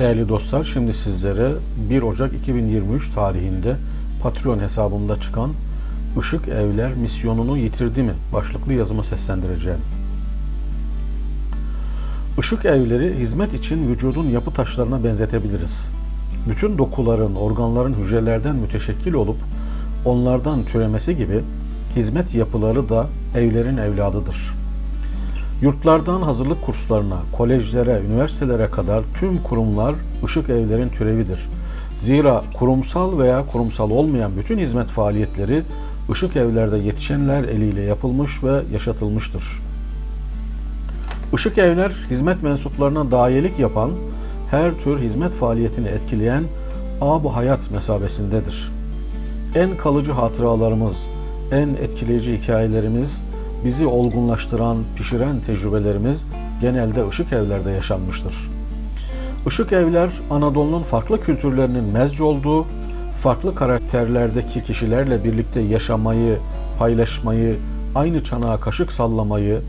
Değerli dostlar, şimdi sizlere 1 Ocak 2023 tarihinde Patreon hesabımda çıkan Işık Evler misyonunu yitirdi mi başlıklı yazımı seslendireceğim. Işık evleri hizmet için vücudun yapı taşlarına benzetebiliriz. Bütün dokuların, organların hücrelerden müteşekkil olup onlardan türemesi gibi hizmet yapıları da evlerin evladıdır. Yurtlardan hazırlık kurslarına, kolejlere, üniversitelere kadar tüm kurumlar ışık evlerin türevidir. Zira kurumsal veya kurumsal olmayan bütün hizmet faaliyetleri ışık evlerde yetişenler eliyle yapılmış ve yaşatılmıştır. Işık evler hizmet mensuplarına dayelik yapan, her tür hizmet faaliyetini etkileyen ab hayat mesabesindedir. En kalıcı hatıralarımız, en etkileyici hikayelerimiz, bizi olgunlaştıran, pişiren tecrübelerimiz genelde ışık evlerde yaşanmıştır. Işık evler Anadolu'nun farklı kültürlerinin mezci olduğu, farklı karakterlerdeki kişilerle birlikte yaşamayı, paylaşmayı, aynı çanağa kaşık sallamayı,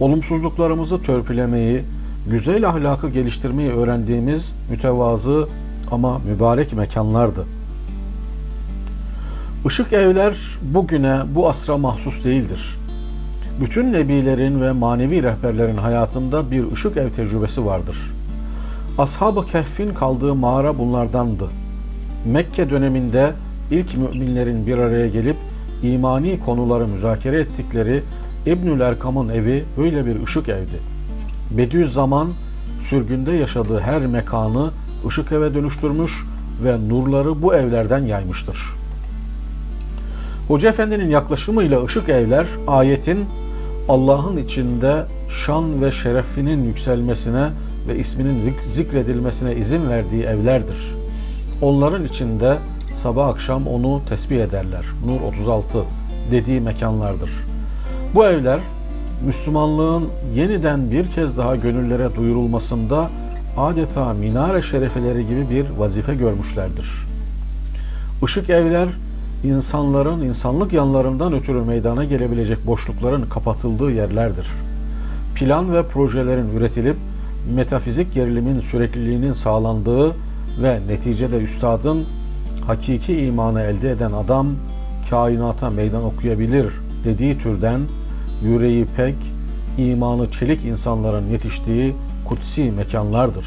olumsuzluklarımızı törpülemeyi, güzel ahlakı geliştirmeyi öğrendiğimiz mütevazı ama mübarek mekanlardı. Işık evler bugüne, bu asra mahsus değildir. Bütün nebilerin ve manevi rehberlerin hayatında bir ışık ev tecrübesi vardır. Ashab-ı Kehf'in kaldığı mağara bunlardandı. Mekke döneminde ilk müminlerin bir araya gelip imani konuları müzakere ettikleri İbnül Erkam'ın evi böyle bir ışık evdi. Bediüzzaman sürgünde yaşadığı her mekanı ışık eve dönüştürmüş ve nurları bu evlerden yaymıştır. Hoca Efendi'nin yaklaşımıyla ışık evler ayetin Allah'ın içinde şan ve şerefinin yükselmesine ve isminin zikredilmesine izin verdiği evlerdir. Onların içinde sabah akşam onu tesbih ederler. Nur 36 dediği mekanlardır. Bu evler Müslümanlığın yeniden bir kez daha gönüllere duyurulmasında adeta minare şerefeleri gibi bir vazife görmüşlerdir. Işık evler insanların insanlık yanlarından ötürü meydana gelebilecek boşlukların kapatıldığı yerlerdir. Plan ve projelerin üretilip metafizik gerilimin sürekliliğinin sağlandığı ve neticede üstadın hakiki imanı elde eden adam kainata meydan okuyabilir dediği türden yüreği pek, imanı çelik insanların yetiştiği kutsi mekanlardır.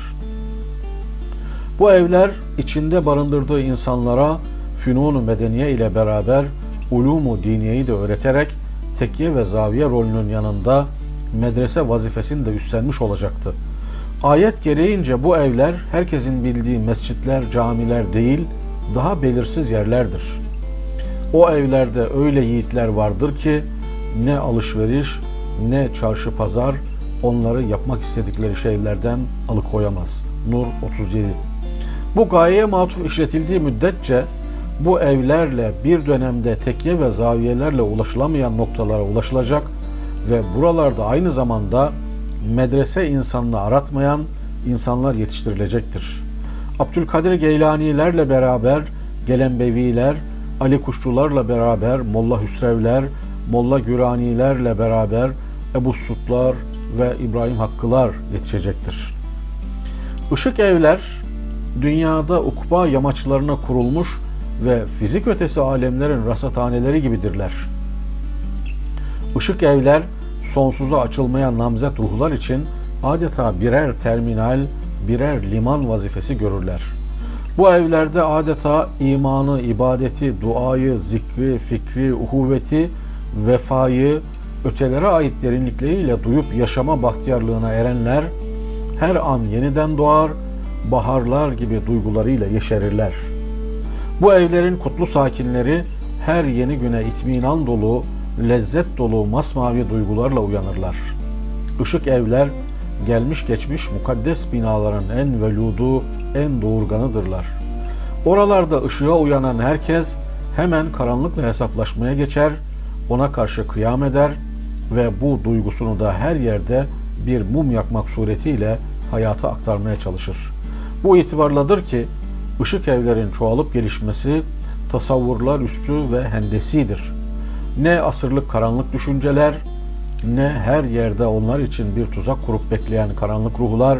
Bu evler içinde barındırdığı insanlara fünunu medeniye ile beraber ulumu diniyeyi de öğreterek tekye ve zaviye rolünün yanında medrese vazifesini de üstlenmiş olacaktı. Ayet gereğince bu evler herkesin bildiği mescitler, camiler değil, daha belirsiz yerlerdir. O evlerde öyle yiğitler vardır ki ne alışveriş ne çarşı pazar onları yapmak istedikleri şeylerden alıkoyamaz. Nur 37 Bu gayeye matuf işletildiği müddetçe bu evlerle bir dönemde tekke ve zaviyelerle ulaşılamayan noktalara ulaşılacak ve buralarda aynı zamanda medrese insanını aratmayan insanlar yetiştirilecektir. Abdülkadir Geylanilerle beraber gelen beviler, Ali Kuşçularla beraber Molla Hüsrevler, Molla Güranilerle beraber Ebu Sutlar ve İbrahim Hakkılar yetişecektir. Işık evler dünyada ukba yamaçlarına kurulmuş ve fizik ötesi alemlerin rasathaneleri gibidirler. Işık evler sonsuza açılmayan namzet ruhlar için adeta birer terminal, birer liman vazifesi görürler. Bu evlerde adeta imanı, ibadeti, duayı, zikri, fikri, uhuvveti, vefayı, ötelere ait derinlikleriyle duyup yaşama bahtiyarlığına erenler her an yeniden doğar, baharlar gibi duygularıyla yeşerirler. Bu evlerin kutlu sakinleri her yeni güne itminan dolu, lezzet dolu masmavi duygularla uyanırlar. Işık evler gelmiş geçmiş mukaddes binaların en veludu, en doğurganıdırlar. Oralarda ışığa uyanan herkes hemen karanlıkla hesaplaşmaya geçer, ona karşı kıyam eder ve bu duygusunu da her yerde bir mum yakmak suretiyle hayata aktarmaya çalışır. Bu itibarladır ki ışık evlerin çoğalıp gelişmesi tasavvurlar üstü ve hendesidir. Ne asırlık karanlık düşünceler, ne her yerde onlar için bir tuzak kurup bekleyen karanlık ruhlar,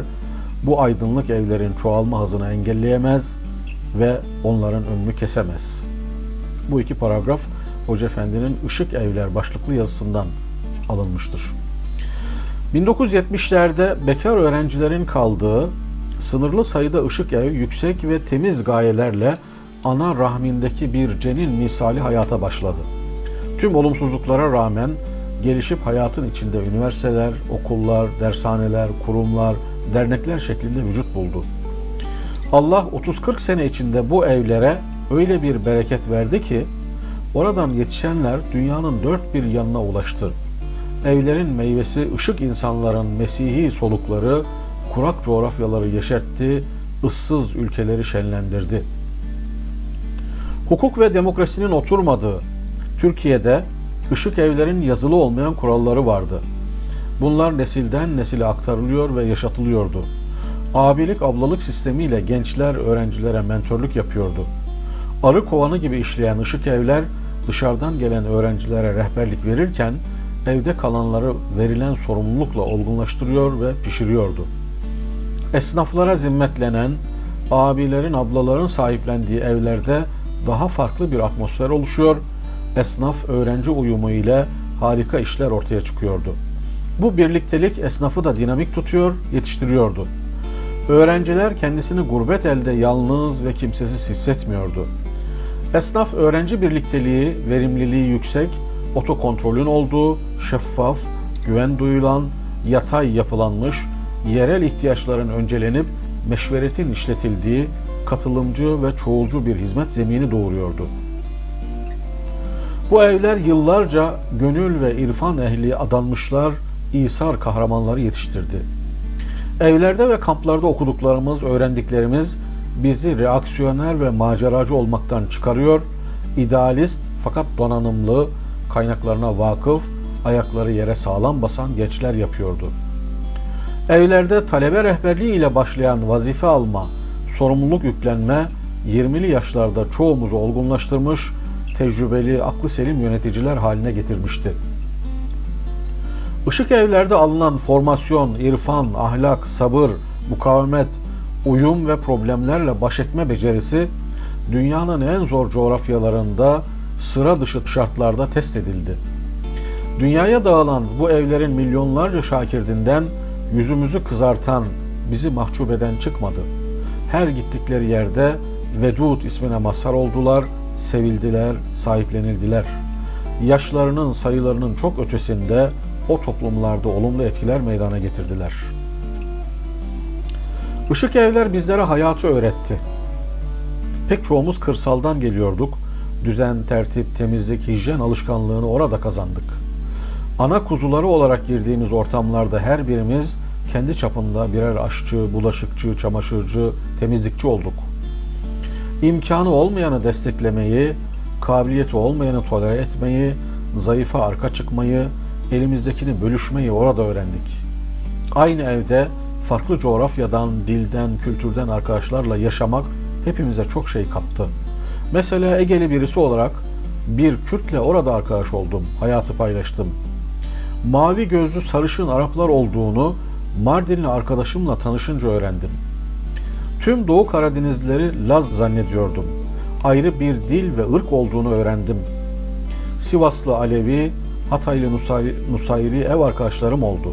bu aydınlık evlerin çoğalma hızını engelleyemez ve onların önünü kesemez. Bu iki paragraf Hoca Efendi'nin Işık Evler başlıklı yazısından alınmıştır. 1970'lerde bekar öğrencilerin kaldığı sınırlı sayıda ışık ev yüksek ve temiz gayelerle ana rahmindeki bir cenin misali hayata başladı. Tüm olumsuzluklara rağmen gelişip hayatın içinde üniversiteler, okullar, dershaneler, kurumlar, dernekler şeklinde vücut buldu. Allah 30-40 sene içinde bu evlere öyle bir bereket verdi ki oradan yetişenler dünyanın dört bir yanına ulaştı. Evlerin meyvesi ışık insanların mesihi solukları, kurak coğrafyaları yeşertti, ıssız ülkeleri şenlendirdi. Hukuk ve demokrasinin oturmadığı Türkiye'de ışık evlerin yazılı olmayan kuralları vardı. Bunlar nesilden nesile aktarılıyor ve yaşatılıyordu. Abilik ablalık sistemiyle gençler öğrencilere mentörlük yapıyordu. Arı kovanı gibi işleyen ışık evler dışarıdan gelen öğrencilere rehberlik verirken evde kalanları verilen sorumlulukla olgunlaştırıyor ve pişiriyordu. Esnaflara zimmetlenen, abilerin, ablaların sahiplendiği evlerde daha farklı bir atmosfer oluşuyor, esnaf öğrenci uyumu ile harika işler ortaya çıkıyordu. Bu birliktelik esnafı da dinamik tutuyor, yetiştiriyordu. Öğrenciler kendisini gurbet elde yalnız ve kimsesiz hissetmiyordu. Esnaf öğrenci birlikteliği, verimliliği yüksek, otokontrolün olduğu, şeffaf, güven duyulan, yatay yapılanmış, yerel ihtiyaçların öncelenip meşveretin işletildiği, katılımcı ve çoğulcu bir hizmet zemini doğuruyordu. Bu evler yıllarca gönül ve irfan ehli adanmışlar, İsar kahramanları yetiştirdi. Evlerde ve kamplarda okuduklarımız, öğrendiklerimiz bizi reaksiyoner ve maceracı olmaktan çıkarıyor, idealist fakat donanımlı, kaynaklarına vakıf, ayakları yere sağlam basan gençler yapıyordu. Evlerde talebe rehberliği ile başlayan vazife alma, sorumluluk yüklenme 20'li yaşlarda çoğumuzu olgunlaştırmış, tecrübeli, aklı selim yöneticiler haline getirmişti. Işık evlerde alınan formasyon, irfan, ahlak, sabır, mukavemet, uyum ve problemlerle baş etme becerisi dünyanın en zor coğrafyalarında sıra dışı şartlarda test edildi. Dünyaya dağılan bu evlerin milyonlarca şakirdinden yüzümüzü kızartan, bizi mahcup eden çıkmadı. Her gittikleri yerde Vedud ismine mazhar oldular, sevildiler, sahiplenildiler. Yaşlarının sayılarının çok ötesinde o toplumlarda olumlu etkiler meydana getirdiler. Işık evler bizlere hayatı öğretti. Pek çoğumuz kırsaldan geliyorduk. Düzen, tertip, temizlik, hijyen alışkanlığını orada kazandık. Ana kuzuları olarak girdiğimiz ortamlarda her birimiz kendi çapında birer aşçı, bulaşıkçı, çamaşırcı, temizlikçi olduk. İmkanı olmayanı desteklemeyi, kabiliyeti olmayanı tolere etmeyi, zayıfa arka çıkmayı, elimizdekini bölüşmeyi orada öğrendik. Aynı evde farklı coğrafyadan, dilden, kültürden arkadaşlarla yaşamak hepimize çok şey kattı. Mesela Egeli birisi olarak bir Kürtle orada arkadaş oldum, hayatı paylaştım. Mavi gözlü sarışın Araplar olduğunu Mardinli arkadaşımla tanışınca öğrendim. Tüm Doğu Karadenizleri Laz zannediyordum. Ayrı bir dil ve ırk olduğunu öğrendim. Sivaslı Alevi, Hataylı Nusayri, ev arkadaşlarım oldu.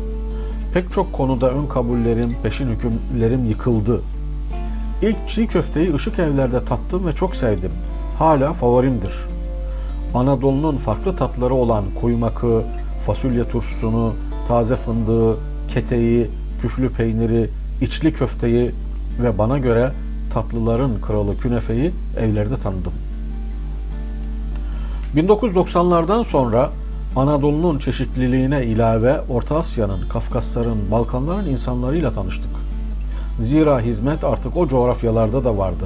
Pek çok konuda ön kabullerim, peşin hükümlerim yıkıldı. İlk çiğ köfteyi ışık evlerde tattım ve çok sevdim. Hala favorimdir. Anadolu'nun farklı tatları olan kuymakı, fasulye turşusunu, taze fındığı, keteği, küflü peyniri, içli köfteyi ve bana göre tatlıların kralı künefeyi evlerde tanıdım. 1990'lardan sonra Anadolu'nun çeşitliliğine ilave Orta Asya'nın, Kafkasların, Balkanların insanlarıyla tanıştık. Zira hizmet artık o coğrafyalarda da vardı.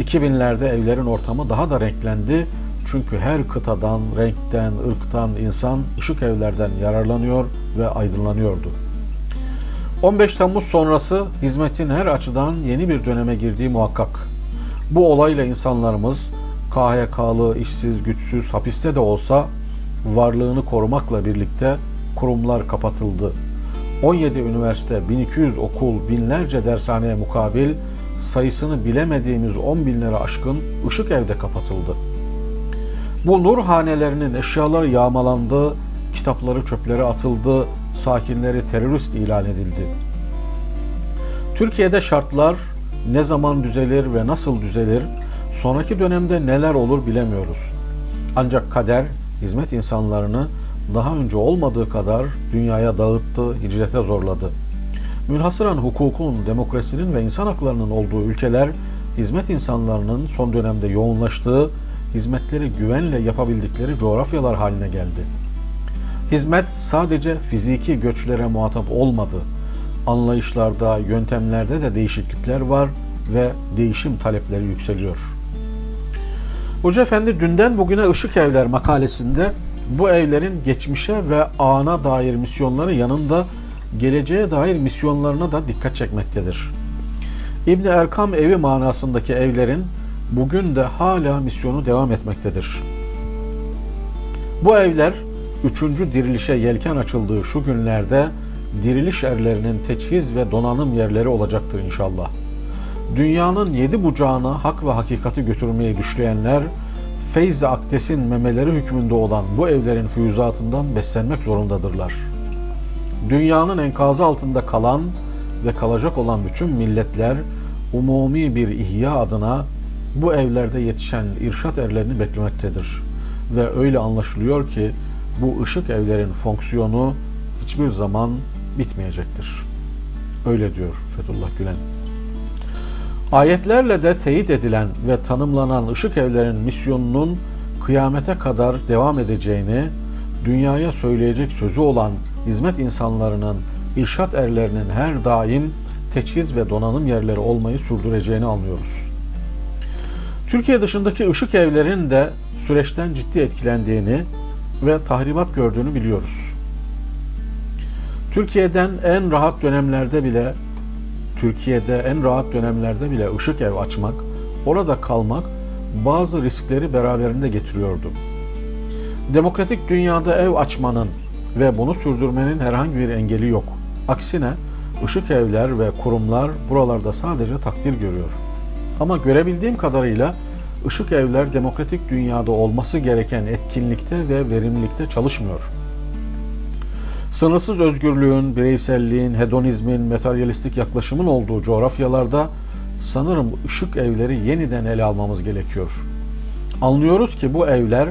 2000'lerde evlerin ortamı daha da renklendi çünkü her kıtadan, renkten, ırktan insan ışık evlerden yararlanıyor ve aydınlanıyordu. 15 Temmuz sonrası hizmetin her açıdan yeni bir döneme girdiği muhakkak. Bu olayla insanlarımız KHK'lı, işsiz, güçsüz, hapiste de olsa varlığını korumakla birlikte kurumlar kapatıldı. 17 üniversite, 1200 okul, binlerce dershaneye mukabil sayısını bilemediğimiz 10 binlere aşkın ışık evde kapatıldı. Bu nur hanelerinin eşyaları yağmalandı, kitapları çöplere atıldı, sakinleri terörist ilan edildi. Türkiye'de şartlar ne zaman düzelir ve nasıl düzelir, sonraki dönemde neler olur bilemiyoruz. Ancak kader hizmet insanlarını daha önce olmadığı kadar dünyaya dağıttı, hicrete zorladı. Münhasıran hukukun, demokrasinin ve insan haklarının olduğu ülkeler hizmet insanlarının son dönemde yoğunlaştığı, hizmetleri güvenle yapabildikleri coğrafyalar haline geldi. Hizmet sadece fiziki göçlere muhatap olmadı. Anlayışlarda, yöntemlerde de değişiklikler var ve değişim talepleri yükseliyor. Hoca Efendi dünden bugüne ışık evler makalesinde bu evlerin geçmişe ve ana dair misyonları yanında geleceğe dair misyonlarına da dikkat çekmektedir. İbni Erkam evi manasındaki evlerin bugün de hala misyonu devam etmektedir. Bu evler üçüncü dirilişe yelken açıldığı şu günlerde diriliş erlerinin teçhiz ve donanım yerleri olacaktır inşallah. Dünyanın yedi bucağına hak ve hakikati götürmeyi düşleyenler, feyz-i akdesin memeleri hükmünde olan bu evlerin füyüzatından beslenmek zorundadırlar. Dünyanın enkazı altında kalan ve kalacak olan bütün milletler umumi bir ihya adına bu evlerde yetişen irşat erlerini beklemektedir. Ve öyle anlaşılıyor ki bu ışık evlerin fonksiyonu hiçbir zaman bitmeyecektir. Öyle diyor Fethullah Gülen. Ayetlerle de teyit edilen ve tanımlanan ışık evlerin misyonunun kıyamete kadar devam edeceğini, dünyaya söyleyecek sözü olan hizmet insanlarının, irşat erlerinin her daim teçhiz ve donanım yerleri olmayı sürdüreceğini anlıyoruz. Türkiye dışındaki ışık evlerin de süreçten ciddi etkilendiğini ve tahribat gördüğünü biliyoruz. Türkiye'den en rahat dönemlerde bile Türkiye'de en rahat dönemlerde bile ışık ev açmak, orada kalmak bazı riskleri beraberinde getiriyordu. Demokratik dünyada ev açmanın ve bunu sürdürmenin herhangi bir engeli yok. Aksine ışık evler ve kurumlar buralarda sadece takdir görüyor. Ama görebildiğim kadarıyla ışık evler demokratik dünyada olması gereken etkinlikte ve verimlilikte çalışmıyor. Sınırsız özgürlüğün, bireyselliğin, hedonizmin, materyalistik yaklaşımın olduğu coğrafyalarda sanırım ışık evleri yeniden ele almamız gerekiyor. Anlıyoruz ki bu evler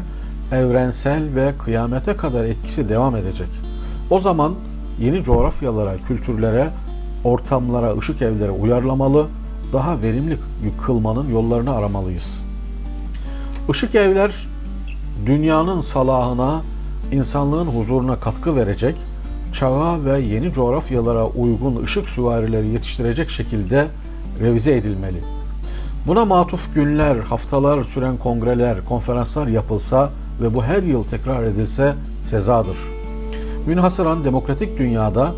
evrensel ve kıyamete kadar etkisi devam edecek. O zaman yeni coğrafyalara, kültürlere, ortamlara, ışık evlere uyarlamalı, daha verimli kılmanın yollarını aramalıyız. Işık evler dünyanın salahına, insanlığın huzuruna katkı verecek, çağa ve yeni coğrafyalara uygun ışık süvarileri yetiştirecek şekilde revize edilmeli. Buna matuf günler, haftalar süren kongreler, konferanslar yapılsa ve bu her yıl tekrar edilse sezadır. Münhasıran demokratik dünyada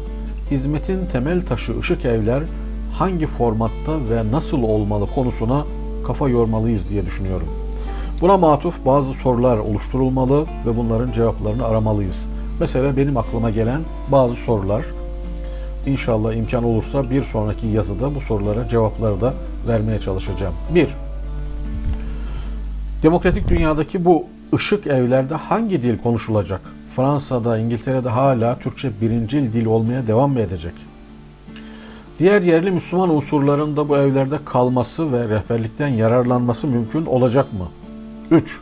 hizmetin temel taşı ışık evler hangi formatta ve nasıl olmalı konusuna kafa yormalıyız diye düşünüyorum. Buna matuf bazı sorular oluşturulmalı ve bunların cevaplarını aramalıyız. Mesela benim aklıma gelen bazı sorular. İnşallah imkan olursa bir sonraki yazıda bu sorulara cevapları da vermeye çalışacağım. 1. Demokratik dünyadaki bu ışık evlerde hangi dil konuşulacak? Fransa'da, İngiltere'de hala Türkçe birincil dil olmaya devam mı edecek? Diğer yerli Müslüman unsurların da bu evlerde kalması ve rehberlikten yararlanması mümkün olacak mı? 3.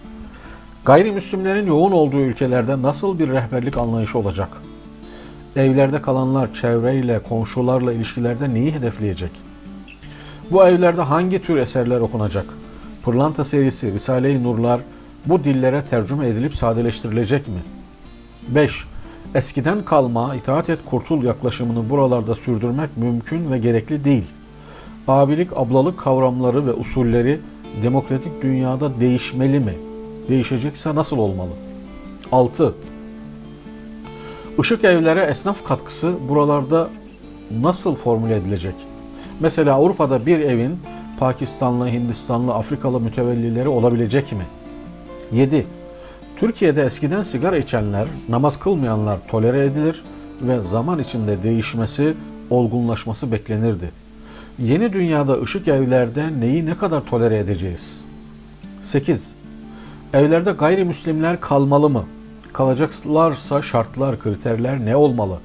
Gayrimüslimlerin yoğun olduğu ülkelerde nasıl bir rehberlik anlayışı olacak? Evlerde kalanlar çevreyle, komşularla ilişkilerde neyi hedefleyecek? Bu evlerde hangi tür eserler okunacak? Pırlanta serisi, Risale-i Nurlar bu dillere tercüme edilip sadeleştirilecek mi? 5. Eskiden kalma itaat et kurtul yaklaşımını buralarda sürdürmek mümkün ve gerekli değil. Abilik ablalık kavramları ve usulleri demokratik dünyada değişmeli mi? Değişecekse nasıl olmalı? 6. Işık evlere esnaf katkısı buralarda nasıl formüle edilecek? Mesela Avrupa'da bir evin Pakistanlı, Hindistanlı, Afrikalı mütevellileri olabilecek mi? 7. Türkiye'de eskiden sigara içenler, namaz kılmayanlar tolere edilir ve zaman içinde değişmesi, olgunlaşması beklenirdi. Yeni dünyada ışık evlerde neyi ne kadar tolere edeceğiz? 8. Evlerde gayrimüslimler kalmalı mı? Kalacaklarsa şartlar, kriterler ne olmalı?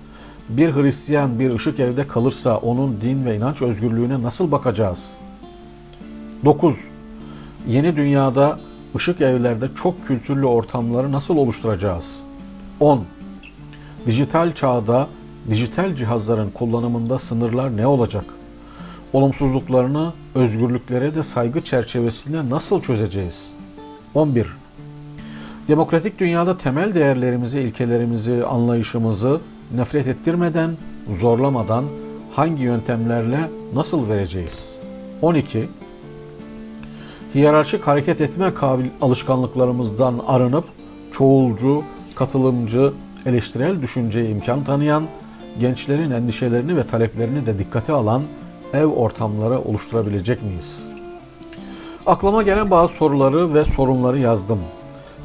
Bir Hristiyan bir ışık evde kalırsa onun din ve inanç özgürlüğüne nasıl bakacağız? 9. Yeni dünyada ışık evlerde çok kültürlü ortamları nasıl oluşturacağız? 10. Dijital çağda dijital cihazların kullanımında sınırlar ne olacak? Olumsuzluklarını özgürlüklere de saygı çerçevesinde nasıl çözeceğiz? 11. Demokratik dünyada temel değerlerimizi, ilkelerimizi, anlayışımızı nefret ettirmeden, zorlamadan hangi yöntemlerle nasıl vereceğiz? 12. Hiyerarşik hareket etme kabil alışkanlıklarımızdan arınıp çoğulcu, katılımcı, eleştirel düşünceye imkan tanıyan, gençlerin endişelerini ve taleplerini de dikkate alan ev ortamları oluşturabilecek miyiz? Aklıma gelen bazı soruları ve sorunları yazdım.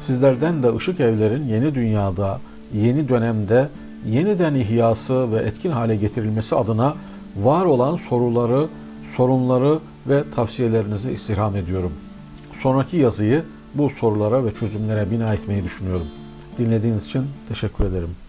Sizlerden de ışık evlerin yeni dünyada, yeni dönemde yeniden ihyası ve etkin hale getirilmesi adına var olan soruları, sorunları ve tavsiyelerinizi istirham ediyorum. Sonraki yazıyı bu sorulara ve çözümlere bina etmeyi düşünüyorum. Dinlediğiniz için teşekkür ederim.